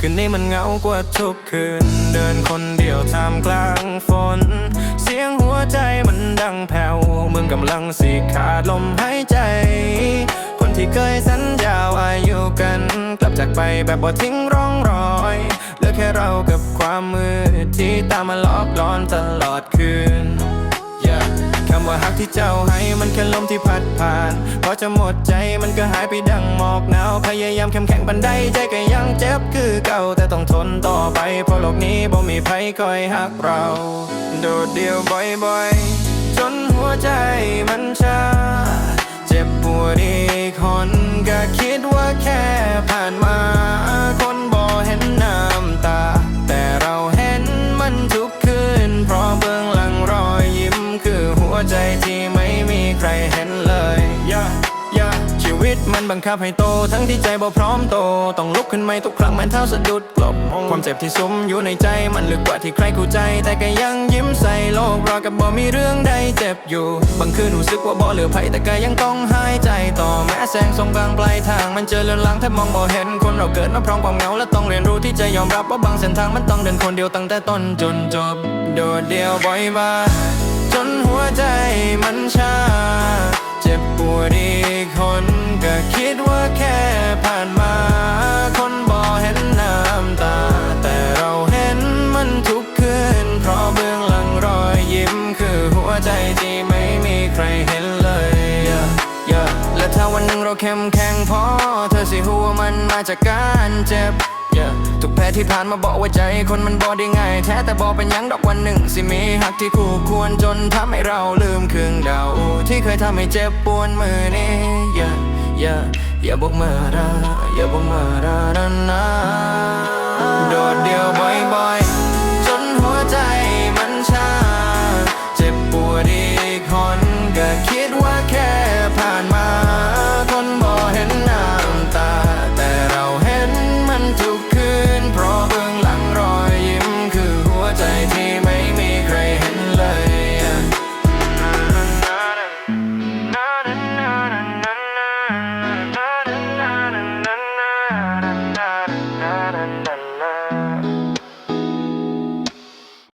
คืนนี้มันเหงากว่าทุกคืน เดินคนเดียวท่ามกลางฝน เสียงหัวใจมันดังแผ่ กำลังสิขาดลมหายใจ คนที่เคยสัญญาว่าอยู่กัน กลับจากไปแบบบ่ทิ้งร่องรอยเหลือแค่เรากับความมืดที่ตามมาหลอกหลอนตลอดคืน Yeah คำว่าฮักที่เจ้าให้มันแค่ลมที่พัดผ่าน พอจะหมดใจมันก็หายไปดังหมอกหนาวพยายามเข้มแข็งบันไดใจก็ยังเจ็บคือเก่าแต่ต้องทนต่อไป เพราะโลกนี้บ่มีใครคอยฮักเรา โดดเดี่ยวบ่อยๆ จนห ใจมันชาเจ็บปวดอีกคนก็คิดว่าแค่ผ่านมา คนบ่เห็นน้ำตา แต่เราเห็นมันทุกคืน เพราะเบื้องหลังรอยยิ้ม คือหัวใจที่ไม่มีใครเห็นเลยย่าย่าชีวิตมันบังคับให้โต ทั้งที่ใจบ่พร้อมโต ต้องลุกขึ้นใหม่ทุกครั้งแม้เท้าสะดุดกลบความเจ็บที่ซุ้มอยู่ในใจมันลึกกว่าที่ใครเข้าใจ แต่ก็ยังยิ้มใส่โลกรอกับบ่มีเรื่องใดเจ็บ อยู่บางคืนรู้สึกว่าบ่เหลือภัยแต่ก็ยังต้องหายใจต่อแม้แสงส่องบางปลายทาง มันเจอเลือนลางแทบมองบ่เห็นคนเราเกิดมาพร้อมความเหงาและต้องเรียนรู้ที่จะยอมรับว่าบางเส้นทางมันต้องเดินคนเดียวตั้งแต่ต้นจนจบ โดดเดี่ยวบ่อยบ้าจนหัวใจมันชา วันหนึ่งเราเข้มแข็งพอ เธอสิหัวมันมาจากการเจ็บ yeah ทุกแผลที่ผ่านมาบอกว่าใจคนมันบ่ได้ง่ายแท้แต่บอกเป็นยังดอกวันหนึ่ง สิมีหักที่คู่ควรจนทำให้เราลืมครึ่งดาวที่เคยทำให้เจ็บปวดมือนี้ yeah yeah อย่าบอกมาดาอย่าบอกมาดานะนะโดดเดียวบอ